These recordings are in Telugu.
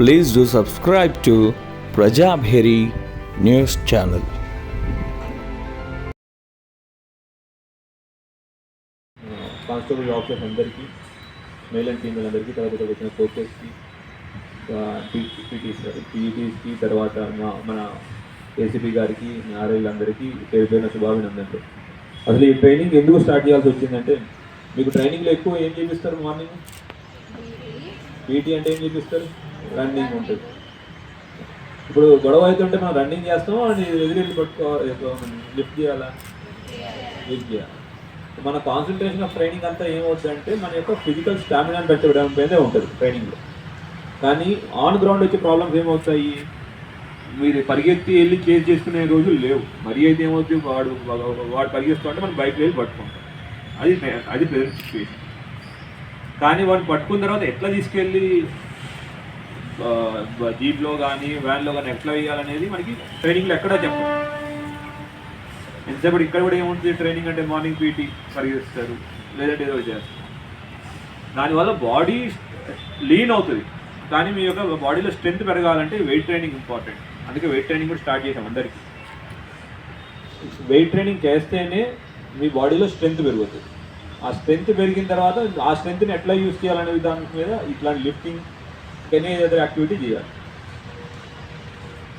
Please do subscribe to Prajabheri news channel. Constable officers అందరికీ మేల్ అండ్ ఫీమేల్ అందరికీ తర్వాత వచ్చిన కోచెస్కి పీటీస్కి తర్వాత మా మన ఏసీపీ గారికి ఆర్ఐలందరికీ పేరు పేరున శుభాభినందనలు. అసలు ఈ ట్రైనింగ్ ఎందుకు స్టార్ట్ చేయాల్సి వచ్చిందంటే మీకు ట్రైనింగ్లో ఎక్కువ ఏం చేపిస్తారు మార్నింగ్? పీటీ అంటే ఏం చేపిస్తారు? రన్నింగ్ ఉంటుంది. ఇప్పుడు గొడవ అవుతుంటే మనం రన్నింగ్ చేస్తాం అది ఎదురెళ్ళి పట్టుకోవాలి లిఫ్ట్ చేయాలా? లిఫ్ట్ చేయాలి? మన కాన్సన్ట్రేషన్ ఆఫ్ ట్రైనింగ్ అంతా ఏమవుతుందంటే మన యొక్క ఫిజికల్ స్టామినా పెంచడం మీదే ఉంటుంది ట్రైనింగ్లో కానీ ఆన్ గ్రౌండ్ వచ్చే ప్రాబ్లమ్స్ ఏమవుతాయి? మీరు పరిగెత్తి వెళ్ళి చేజ్ చేసుకునే రోజులు లేవు. మరి అయితే ఏమవుతుంది వాడు వాడు పరిగెత్తుకుంటే మనం బైక్ వెళ్ళి పట్టుకుంటాం. అది అది ప్రెజెంట్ సిచ్యువేషన్ కానీ వాడు పట్టుకున్న తర్వాత ఎట్లా తీసుకెళ్ళి జీప్లో కానీ వ్యాన్లో కానీ ఎట్లా వేయాలనేది మనకి ట్రైనింగ్లో ఎక్కడా చెప్పం. ఎంతసేపటి ఇక్కడ కూడా ఏముంటుంది ట్రైనింగ్ అంటే మార్నింగ్ పీటీ పరిగెస్తారు లేదంటే ఏదో చేస్తారు. దానివల్ల బాడీ లీన్ అవుతుంది. కానీ మీ యొక్క బాడీలో స్ట్రెంత్ పెరగాలంటే వెయిట్ ట్రైనింగ్ ఇంపార్టెంట్. అందుకే వెయిట్ ట్రైనింగ్ కూడా స్టార్ట్ చేసాం అందరికీ. వెయిట్ ట్రైనింగ్ చేస్తేనే మీ బాడీలో స్ట్రెంత్ పెరుగుతుంది. ఆ స్ట్రెంత్ పెరిగిన తర్వాత ఆ స్ట్రెంత్ని ఎట్లా యూస్ చేయాలనే విధానం మీద ఇట్లాంటి లిఫ్టింగ్ ఎనీ అదర్ యాక్టివిటీ చేయాలి.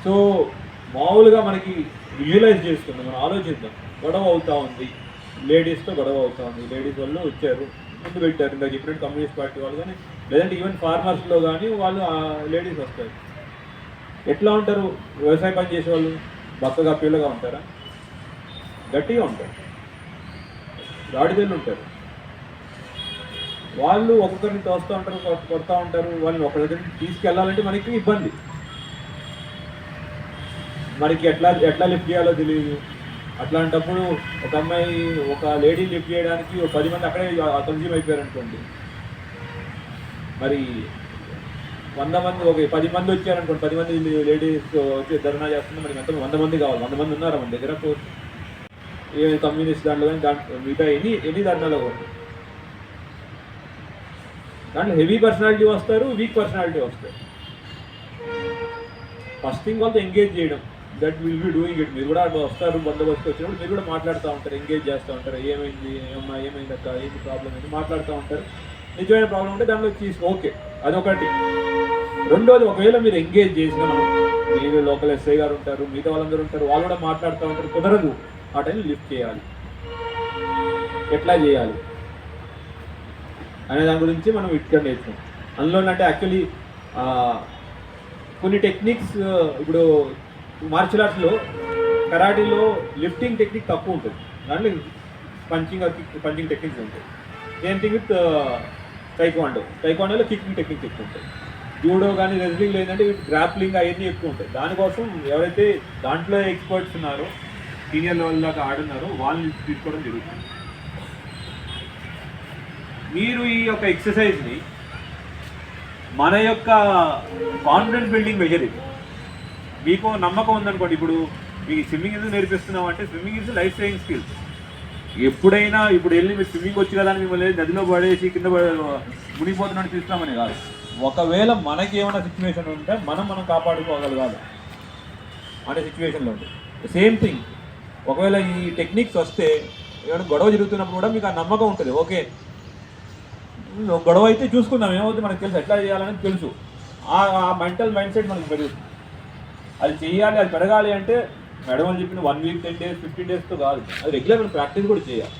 సో మామూలుగా మనకి విజువలైజ్ చేసుకుందాం మనం ఆలోచిద్దాం. గొడవ అవుతా ఉంది. లేడీస్తో గొడవ అవుతా ఉంది. లేడీస్ వాళ్ళు వచ్చారు ముందు పెట్టారు. ఇంకా చెప్పినట్టు కమ్యూనిస్ట్ పార్టీ వాళ్ళు కానీ లేదంటే ఈవెన్ ఫార్మర్స్లో కానీ వాళ్ళు లేడీస్ వస్తారు. ఎట్లా ఉంటారు? వ్యవసాయ పని చేసే వాళ్ళు? బక్కగా పిల్లగా ఉంటారా? గట్టిగా ఉంటారు. గాడిదలు ఉంటారు. వాళ్ళు ఒక్కొక్కరిని తోస్తూ ఉంటారు కొడతా ఉంటారు వాళ్ళని ఒక దగ్గర తీసుకెళ్ళాలంటే మనకి ఇబ్బంది. మనకి ఎట్లా ఎట్లా లిఫ్ట్ చేయాలో తెలియదు అట్లాంటప్పుడు ఒక అమ్మాయి ఒక లేడీ లిఫ్ట్ చేయడానికి ఒక పది మంది అక్కడే కన్జ్యూమ్ అయిపోయారు అనుకోండి. మరి వంద మంది ఒక పది మంది వచ్చారనుకోండి పది మంది లేడీస్ వచ్చి ధర్నా చేస్తుంది మనకి ఎంత వంద మంది కావాలి వంద మంది ఉన్నారు మన దగ్గర? పోస్ట్ ఏ కమ్యూనిస్ట్ దాంట్లో కానీ దాంట్లో మిగతా ఎన్ని ఎన్ని ధర్నాలో కూడా దాంట్లో హెవీ పర్సనాలిటీ వస్తారు వీక్ పర్సనాలిటీ వస్తారు. ఫస్ట్ థింగ్ వాళ్ళతో ఎంగేజ్ చేయడం. That will be doing it మీరు కూడా అటు వస్తారు బందోబస్తు వచ్చినప్పుడు మీరు కూడా మాట్లాడుతూ ఉంటారు ఎంగేజ్ చేస్తూ ఉంటారు. ఏమైంది ఏమమ్మా ఏమైంది అక్క ఏంటి ప్రాబ్లం ఏంటి మాట్లాడుతూ ఉంటారు. నిజమైన ప్రాబ్లం ఉంటే దాంట్లో తీసి ఓకే. అదొకటి. రెండోది ఒకవేళ మీరు ఎంగేజ్ చేసిన మనం మీరు లోకల్ ఎస్ఐ గారు ఉంటారు మిగతా వాళ్ళందరూ ఉంటారు వాళ్ళు కూడా మాట్లాడుతూ ఉంటారు కుదరదు. ఆ టైం లిఫ్ట్ చేయాలి. ఎట్లా చేయాలి? అనే దాని గురించి మనం ఇక్కడ నేర్చుకున్నాం. అందులో అంటే యాక్చువల్లీ కొన్ని టెక్నిక్స్ ఇప్పుడు మార్షల్ ఆర్ట్స్లో కరాటీలో లిఫ్టింగ్ టెక్నిక్ తక్కువ ఉంటుంది. దాంట్లో పంచింగ్ పంచింగ్ టెక్నిక్స్ ఉంటాయి. సేమ్ థింగ్ విత్ టైక్వాండో టైక్వాండోలో కికింగ్ టెక్నిక్స్ ఎక్కువ ఉంటాయి. జూడో కానీ రెజ్లింగ్ లేదంటే గ్రాప్లింగ్ అవన్నీ ఎక్కువ ఉంటాయి. దానికోసం ఎవరైతే దాంట్లో ఎక్స్పర్ట్స్ ఉన్నారో సీనియర్ లెవెల్ దాకా ఆడున్నారో వాళ్ళని తీసుకోవడం జరుగుతుంది. మీరు ఈ యొక్క ఎక్సర్సైజ్ని మన యొక్క కాన్ఫిడెన్స్ బిల్డింగ్ మెజర్ ఇది. మీకు నమ్మకం ఉందనుకోండి ఇప్పుడు మీకు స్విమ్మింగ్ ఎందుకు నేర్పిస్తున్నాం అంటే swimming is life saving skills ఎప్పుడైనా ఇప్పుడు వెళ్ళి మీరు స్విమ్మింగ్ వచ్చి కదా అని మిమ్మల్ని నదిలో పడేసి కింద మునిగిపోతున్నట్టు చూస్తామని కాదు. ఒకవేళ మనకి ఏమైనా సిచ్యువేషన్ ఉంటే మనం మనం కాపాడుకోగలగాలి. అంటే సిచ్యువేషన్లో ఉంటుంది సేమ్ థింగ్ ఒకవేళ ఈ టెక్నిక్స్ వస్తే ఏమైనా గొడవ జరుగుతున్నప్పుడు కూడా మీకు ఆ నమ్మకం ఉంటుంది. ఓకే గొడవ అయితే చూసుకుందాం ఏమవుతుంది మనకు తెలుసు ఎట్లా చేయాలని తెలుసు. ఆ మెంటల్ మైండ్ సెట్ మనకు పెరుగుతుంది. అది చేయాలి అది పెరగాలి అంటే మేడం అని చెప్పిన one week ten days fifteen డేస్తో కాదు. అది రెగ్యులర్ మనం ప్రాక్టీస్ కూడా చేయాలి.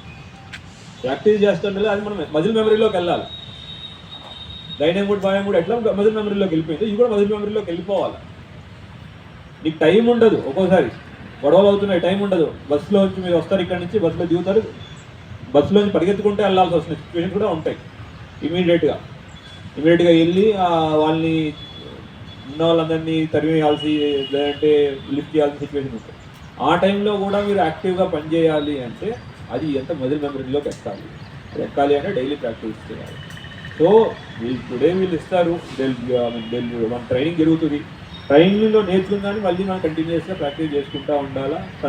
ప్రాక్టీస్ చేస్తుంటే అది మనం మజిల్ మెమరీలోకి వెళ్ళాలి. డైనమ్ కూడా భయం కూడా ఎట్లా మజిల్ మెమరీలోకి వెళ్ళిపోయింది ఇది కూడా మజిల్ మెమరీలోకి వెళ్ళిపోవాలి. నీకు టైం ఉండదు ఒక్కోసారి. గొడవలు అవుతున్నాయి టైం ఉండదు. బస్సులో వచ్చి మీరు వస్తారు ఇక్కడ నుంచి బస్సులో దిగుతారు. బస్సులో నుంచి పరిగెత్తుకుంటే వెళ్ళాల్సి వస్తుంది సిచ్యువేషన్ కూడా ఉంటాయి. ఇమీడియట్గా. ఇమీడియట్గా వెళ్ళి వాళ్ళని ఉన్న వాళ్ళందరినీ తరివేయాల్సి లేదంటే లిఫ్ట్ చేయాల్సిన సిచ్యువేషన్ ఉంటుంది. ఆ టైంలో కూడా మీరు యాక్టివ్గా పనిచేయాలి అంటే అది ఎంత మజిల్ మెమరీలోకి ఎక్కాలి అది ఎక్కాలి అంటే డైలీ ప్రాక్టీస్ చేయాలి. సో వీళ్ళు టుడే వీళ్ళు ఇస్తారు. మన ట్రైనింగ్ జరుగుతుంది. ట్రైనింగ్లో నేర్చుకున్న మళ్ళీ మనం కంటిన్యూస్గా ప్రాక్టీస్ చేసుకుంటూ ఉండాలా? తర్వాత